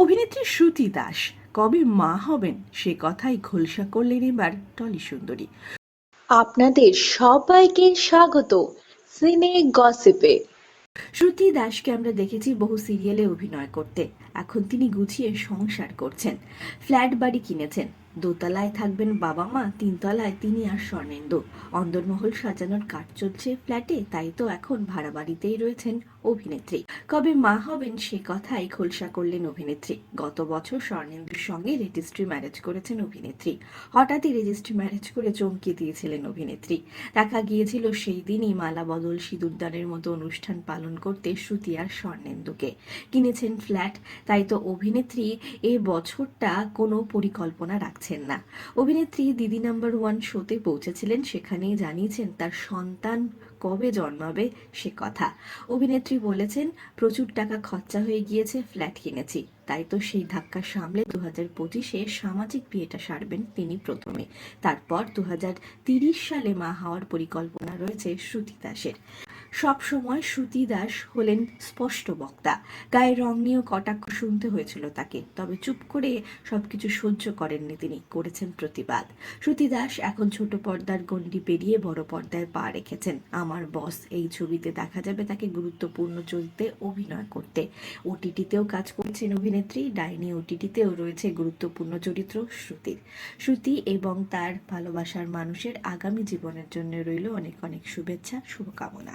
অভিনেত্রী শ্রুতি দাস কবে মা হবেন সে কথাই খোলসা করলেন এবার টলি সুন্দরী। আপনাদের সবাইকে স্বাগত সিনে গসিপে। শ্রুতি দাসকে আমরা দেখেছি বহু সিরিয়ালে অভিনয় করতে। এখন তিনি গুছিয়ে সংসার করছেন। ফ্ল্যাট বাড়ি কিনেছেন। দোতলায় থাকবেন বাবা মা তিনতলায় তিনি আর স্বর্ণেন্দু। অন্দরমহল সাজানোর কাজ চলছে ফ্ল্যাটে তাই তো এখন ভাড়া বাড়িতেই রয়েছেন অভিনেত্রী। কবে মা হবেন সে কথাই খোলসা করলেন অভিনেত্রী। গত বছর স্বর্ণেন্দুর সঙ্গে রেজিস্ট্রি ম্যারেজ করেছেন অভিনেত্রী। হঠাৎই রেজিস্ট্রি ম্যারেজ করে চমকে দিয়েছিলেন অভিনেত্রী। দেখা গিয়েছিল সেই দিনই মালা বদল সিঁদুরদানের মতো অনুষ্ঠান পালন করতে শ্রুতি আর স্বর্ণেন্দুকে। কিনেছেন ফ্ল্যাট তাই তো অভিনেত্রী এ বছরটা কোনো পরিকল্পনা রাখছেন না। অভিনেত্রী দিদি নাম্বার ওয়ান শোতে পৌঁছেছিলেন, সেখানেই জানিয়েছেন তার সন্তান কবে জন্মাবে সে কথা। অভিনেত্রী বলেছেন, প্রচুর টাকা খরচা হয়ে গিয়েছে, ফ্ল্যাট কিনেছি। তাই তো সেই ধাক্কা সামলে দু হাজার পঁচিশে সামাজিক বিয়েটা সারবেন তিনি প্রথমে। তারপর দু হাজার তিরিশ সালে মা হওয়ার পরিকল্পনা রয়েছে শ্রুতি দাসের। সব সময় শ্রুতি দাস হলেন স্পষ্ট বক্তা। গায়ের রং নিয়েও কটাক্ষ শুনতে হয়েছিল তাকে, তবে চুপ করে সবকিছু সহ্য করেননি তিনি, করেছেন প্রতিবাদ। শ্রুতি দাস এখন ছোট পর্দার গণ্ডি পেরিয়ে বড় পর্দায় পা রেখেছেন। আমার বস এই ছবিতে দেখা যাবে তাকে গুরুত্বপূর্ণ চরিত্রে অভিনয় করতে। ওটিটিতেও কাজ করছেন অভিনেত্রী, ডাইনি ওটিটিতেও রয়েছে গুরুত্বপূর্ণ চরিত্র শ্রুতির। শ্রুতি এবং তার ভালোবাসার মানুষের আগামী জীবনের জন্য রইল অনেক অনেক শুভেচ্ছা, শুভকামনা।